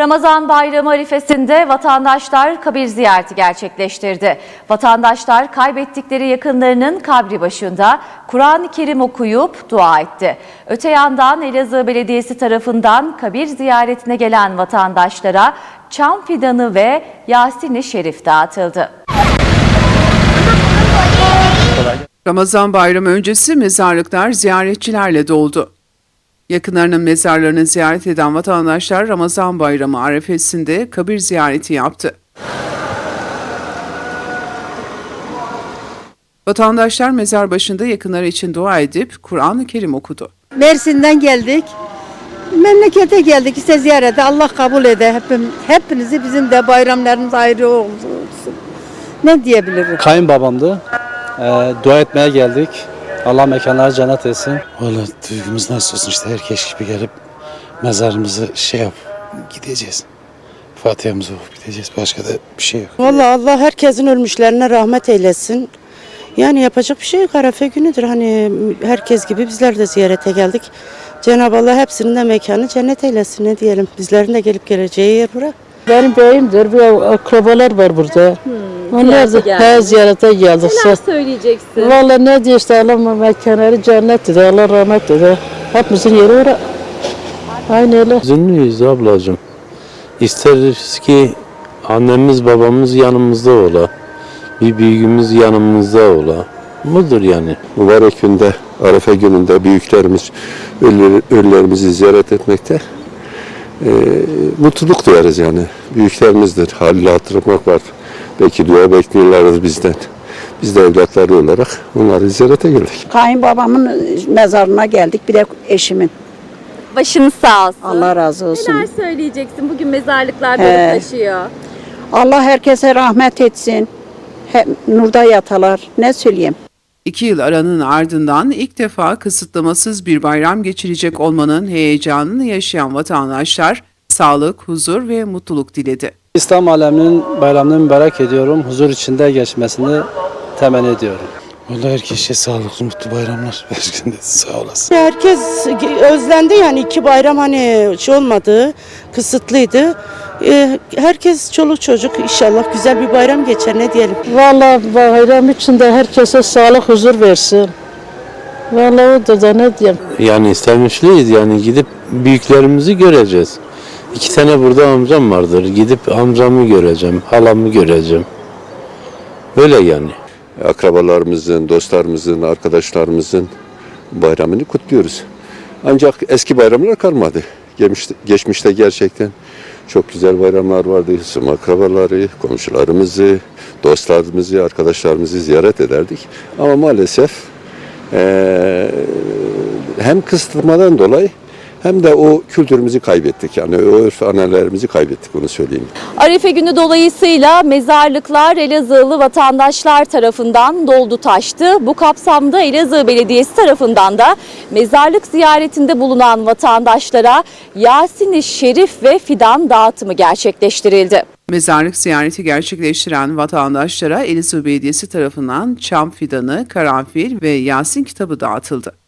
Ramazan bayramı arifesinde vatandaşlar kabir ziyareti gerçekleştirdi. Vatandaşlar kaybettikleri yakınlarının kabri başında Kur'an-ı Kerim okuyup dua etti. Öte yandan Elazığ Belediyesi tarafından kabir ziyaretine gelen vatandaşlara çam fidanı ve Yasin-i Şerif dağıtıldı. Ramazan bayramı öncesi mezarlıklar ziyaretçilerle doldu. Yakınlarının mezarlarını ziyaret eden vatandaşlar Ramazan bayramı arefesinde kabir ziyareti yaptı. Vatandaşlar mezar başında yakınları için dua edip Kur'an-ı Kerim okudu. Mersin'den geldik. Memlekete geldik işte ziyarete. Allah kabul ede. Hepim, hepinizi bizim de bayramlarımız ayrı olsun. Ne diyebilirim? Kayınbabamdı. Ee, dua etmeye geldik. Allah mekanları cennet etsin. Valla duygumuz nasıl olsun işte herkes gibi gelip mezarımızı şey yap gideceğiz. Fatiha'mızı okup gideceğiz. Başka da bir şey yok. Vallahi Allah herkesin ölmüşlerine rahmet eylesin. Yani yapacak bir şey yok. Arefe günüdür. Hani herkes gibi bizler de ziyarete geldik. Cenab-ı Allah hepsinin de mekanı cennet eylesin ne diyelim. Bizlerin de gelip geleceği yer bura. Benim beyimdir, bir akrabalar var burada. Onlar da he, ziyarete geldik. söyleyeceksin? Vallahi ne diyor işte Allah mekanları cennet dedi, Allah rahmet dedi. Hepimizin yeri orada. Aynı öyle. Üzünlüyüz ablacığım. İsteriz ki annemiz babamız yanımızda ola. Bir büyüğümüz yanımızda ola. Budur yani. mübarek günde, Arefe gününde büyüklerimiz, ölü- ölülerimizi ziyaret etmekte e, mutluluk duyarız yani. Büyüklerimizdir, halini hatırlamak var. Belki dua bekliyorlarız bizden. Biz de evlatları olarak onları ziyarete geldik. Kayınbabamın mezarına geldik. Bir de eşimin. Başınız sağ olsun. Allah razı olsun. Neler söyleyeceksin? Bugün mezarlıklar He. dolup taşıyor. Allah herkese rahmet etsin. Hep nurda yatalar. Ne söyleyeyim? İki yıl aranın ardından ilk defa kısıtlamasız bir bayram geçirecek olmanın heyecanını yaşayan vatandaşlar sağlık, huzur ve mutluluk diledi. İslam aleminin bayramını mübarek ediyorum. Huzur içinde geçmesini temenni ediyorum. Valla herkese sağlıklı mutlu bayramlar. Herkese sağ olasın. Herkes özlendi yani iki bayram hani şey olmadı, kısıtlıydı. Ee, Herkes çoluk çocuk inşallah güzel bir bayram geçer ne diyelim. Vallahi bayram içinde herkese sağlık, huzur versin. Vallahi odur da ne diyeyim. Yani istemişliyiz yani gidip büyüklerimizi göreceğiz. İki tane burada amcam vardır. Gidip amcamı göreceğim, halamı göreceğim. Öyle yani. Akrabalarımızın, dostlarımızın, arkadaşlarımızın bayramını kutluyoruz. Ancak eski bayramlar kalmadı. Geçmişte, geçmişte gerçekten çok güzel bayramlar vardı. Tüm akrabaları, komşularımızı, dostlarımızı, arkadaşlarımızı ziyaret ederdik. Ama maalesef eee, hem kısıtlamadan dolayı hem de o kültürümüzü kaybettik. Yani o örf ananelerimizi kaybettik onu söyleyeyim. Arife günü dolayısıyla mezarlıklar Elazığlı vatandaşlar tarafından doldu taştı. Bu kapsamda Elazığ Belediyesi tarafından da mezarlık ziyaretinde bulunan vatandaşlara Yasin-i Şerif ve fidan dağıtımı gerçekleştirildi. Mezarlık ziyareti gerçekleştiren vatandaşlara Elazığ Belediyesi tarafından çam fidanı, karanfil ve Yasin kitabı dağıtıldı.